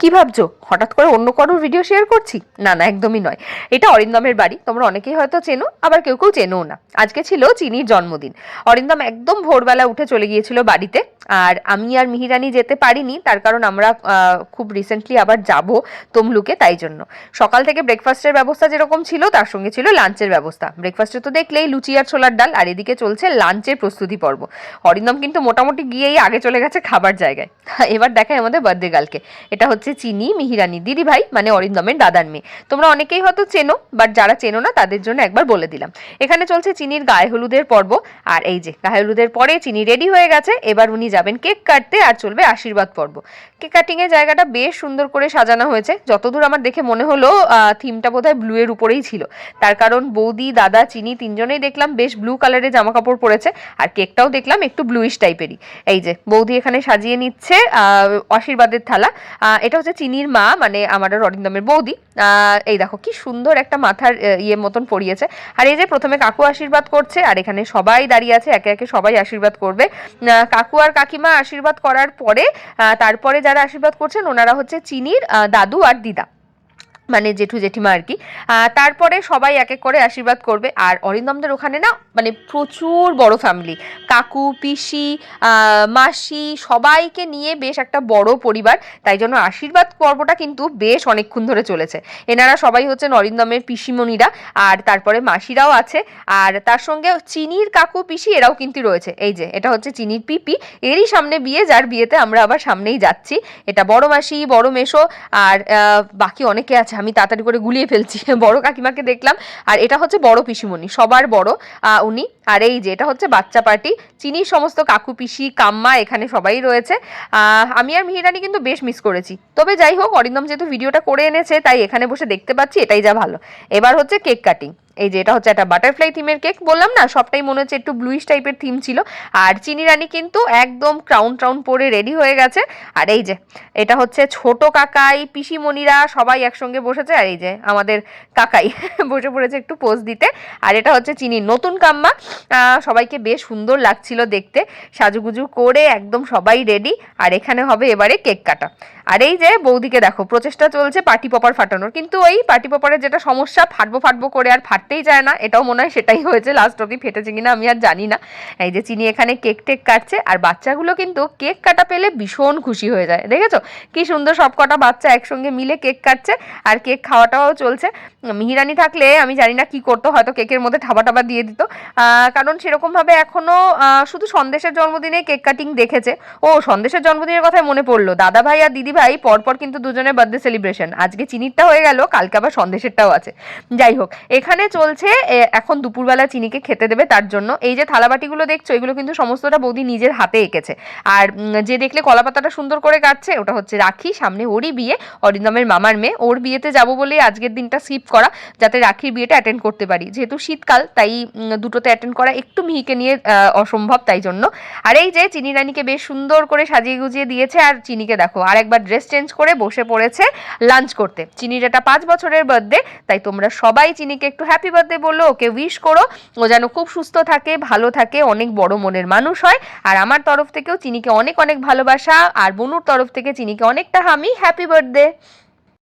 কি ভাবছ? হঠাৎ করে অন্য কারোর ভিডিও শেয়ার করছি? না না, একদমই নয়। এটা অরিন্দমের বাড়ি। তোমরা অনেকেই হয়তো চেনো, আবার কেউ কেউ চেনো না। আজকে ছিল চিনির জন্মদিন। অরিন্দম একদম ভোরবেলা উঠে চলে গিয়েছিল বাড়িতে। আর আমি আর মিহিরানি যেতে পারিনি, তার কারণ আমরা খুব রিসেন্টলি আবার যাব তমলুকে, তাই জন্য। সকাল থেকে ব্রেকফাস্টের ব্যবস্থা যেরকম ছিল, তার সঙ্গে ছিল লাঞ্চের ব্যবস্থা। ব্রেকফাস্টে তো দেখলেই লুচি আর ছোলার ডাল, আর এদিকে চলছে লাঞ্চের প্রস্তুতি পর্ব। অরিন্দম কিন্তু মোটামুটি গিয়েই আগে চলে গেছে খাবার জায়গায়। এবার দেখায় আমাদের বার্থডে গার্লকে এটা হচ্ছে চিনি, মিহিরানি। দিদি ভাই মানে অরিন্দমের দাদার মেয়ে। তোমরা অনেকেই হয়তো চেনো বাট যারা চেনো না, তাদের জন্য একবার বলে দিলাম। এখানে চলছে চিনির গায়ে হলুদের পর্ব। আর এই যে, গায়ে হলুদের পরে চিনি রেডি হয়ে গেছে, এবার উনি যাবেন কেক কাটতে আর চলবে আশীর্বাদ পর্ব। কেক কাটিং এর জায়গাটা বেশ সুন্দর করে সাজানো হয়েছে। যতদূর আমার দেখে মনে হলো থিমটা বোধহয় ব্লু এর উপরেই ছিল। তার কারণ বৌদি, দাদা, চিনি তিনজনেই দেখলাম, বেশ ব্লু কালারের জামা কাপড় পরেছে। আর কেকটাও দেখলাম একটু ব্লুইশ টাইপেরই এই যে, বৌদি এখানে সাজিয়ে নিচ্ছে আশীর্বাদের থালা। এটা হচ্ছে চিনির মা মানে আমার ররিন্দমের বৌদি। এই দেখো কি সুন্দর একটা মাথার ইয়ে মতন পরিয়েছে। আর এই যে প্রথমে কাকু আশীর্বাদ করছে, আর এখানে সবাই দাঁড়িয়ে আছে, একে একে সবাই আশীর্বাদ করবে। কাকু আর কাকিমা আশীর্বাদ করার পরে তারপরে যারা আশীর্বাদ করছেন, ওনারা হচ্ছে চিনির দাদু আর দিদা। মানে জেঠু জেঠিমা আর কি। তারপরে সবাই এক এক করে আশীর্বাদ করবে। আর অরিন্দমদের ওখানে না মানে প্রচুর বড় ফ্যামিলি কাকু, পিসি মাসি সবাইকে নিয়ে বেশ একটা বড় পরিবার। তাই জন্য আশীর্বাদ পর্বটা কিন্তু বেশ অনেকক্ষণ ধরে চলেছে। এনারা সবাই হচ্ছেন অরিন্দমের পিসিমণিরা, আর তারপরে মাসিরাও আছে। আর তার সঙ্গে চিনির কাকু, পিসি এরাও কিন্তু রয়েছে। এই যে, এটা হচ্ছে চিনির পিপি। এরই সামনে বিয়ে, যার বিয়েতে আমরা আবার সামনেই যাচ্ছি। এটা বড় মাসি, বড় মেশো আর বাকি অনেকে আছে আমি তাড়াতাড়ি করে গুলিয়ে ফেলছি। বড় কাকিমাকে দেখলাম। আর এটা হচ্ছে বড় পিসিমণি, সবার বড় উনি। আর এই যে, এটা হচ্ছে বাচ্চা পার্টি। চিনির সমস্ত কাকু পিসি, কাম্মা, এখানে সবাই রয়েছে। আমি আর মিহিরানি কিন্তু বেশ মিস করেছি। তবে যাই হোক, অরিন্দম যেহেতু ভিডিওটা করে এনেছে, তাই এখানে বসে দেখতে পাচ্ছি, এটাই যা ভালো। এবার হচ্ছে কেক কাটিং। এই যে, এটা হচ্ছে একটা বাটারফ্লাই থিমের কেক বললাম না, সবটাই মনে হচ্ছে একটু ব্লুইশ টাইপের থিম ছিল। আর চিনি রানী কিন্তু একদম ক্রাউন ট্রাউন পরে রেডি হয়ে গেছে। আর এই যে, এটা হচ্ছে ছোট কাকাই, পিসিমণিরা সবাই একসঙ্গে বসেছে। আর এই যে, আমাদের কাকাই বসে পড়েছে একটু পোজ দিতে। আর এটা হচ্ছে চিনির নতুন কাম্মা। সবাইকে বেশ সুন্দর লাগছিল দেখতে। সাজুগুজু করে একদম সবাই রেডি আর এখানে হবে এবারে কেক কাটা। আর এই যে বৌদিকে দেখো প্রচেষ্টা চলছে পার্টি পপার ফাটানোর কিন্তু ওই পার্টি পপারের যেটা সমস্যা ফাটবো ফাটবো করে আর ফাটতেই চায় না এটাও মনে হয় সেটাই হয়েছে লাস্ট অব্দি ফেটেছে কিনা আমি আর জানি না। এই যে চিনি এখানে কেক টেক কাটছে আর বাচ্চাগুলো কিন্তু কেক কাটা পেলে ভীষণ খুশি হয়ে যায় দেখেছ? কি সুন্দর সব কটা বাচ্চা একসঙ্গে মিলে কেক কাটছে আর কেক খাওয়াটাও চলছে। মিহিরানি থাকলে আমি জানি না কি করতো হয়তো কেকের মধ্যে ঠাবা টাবা দিয়ে দিত। কারণ সেরকমভাবে এখনও আহ, শুধু সন্দেশের জন্মদিনে কেক কাটিং দেখেছে। ও সন্দেশের জন্মদিনের কথাই মনে পড়ল দাদা ভাই আর দিদি ভাই, পরপর কিন্তু দুজনের বার্থডে সেলিব্রেশন আজকে চিনিরটা হয়ে গেল, কালকে আবার সন্দেশেরটাও আছে। যাই হোক, এখানে চলছে এখন দুপুরবেলা চিনিকে খেতে দেবে তার জন্য। এই যে থালাবাটিগুলো দেখছ, এগুলো কিন্তু সমস্তটা বৌদি নিজের হাতে এঁকেছে। আর যে দেখলে কলা পাতাটা সুন্দর করে কাটছে, ওটা হচ্ছে রাখি, সামনে ওরই বিয়ে, অরিন্দমের মামার মেয়ে। ওর বিয়েতে যাব বলে আজকের দিনটা স্কিপ করা, যাতে রাখির বিয়েটা অ্যাটেন্ড করতে পারি। যেহেতু শীতকাল, তাই দুটোতে অ্যাটেন্ড করা একটু মিহিকে নিয়ে অসম্ভব তাই জন্য। আর এই যে চিনি রানীকে বেশ সুন্দর করে সাজিয়ে গুজিয়ে দিয়েছে, আর চিনিকে দেখো আর একবার ড্রেস চেঞ্জ করে বসে পড়েছে লাঞ্চ করতে। চিনির এটা পাঁচ বছরের বার্থডে তাই তোমরা সবাই চিনিকে একটু হ্যাপি বার্থডে বলল, ওকে উইশ করো। ও যেন খুব সুস্থ থাকে, ভালো থাকে, অনেক বড় মনের মানুষ হয়। আর আমার তরফ থেকেও চিনিকে অনেক অনেক ভালোবাসা, আর বনুর তরফ থেকে চিনিকে অনেকটা হামি হ্যাপি বার্থডে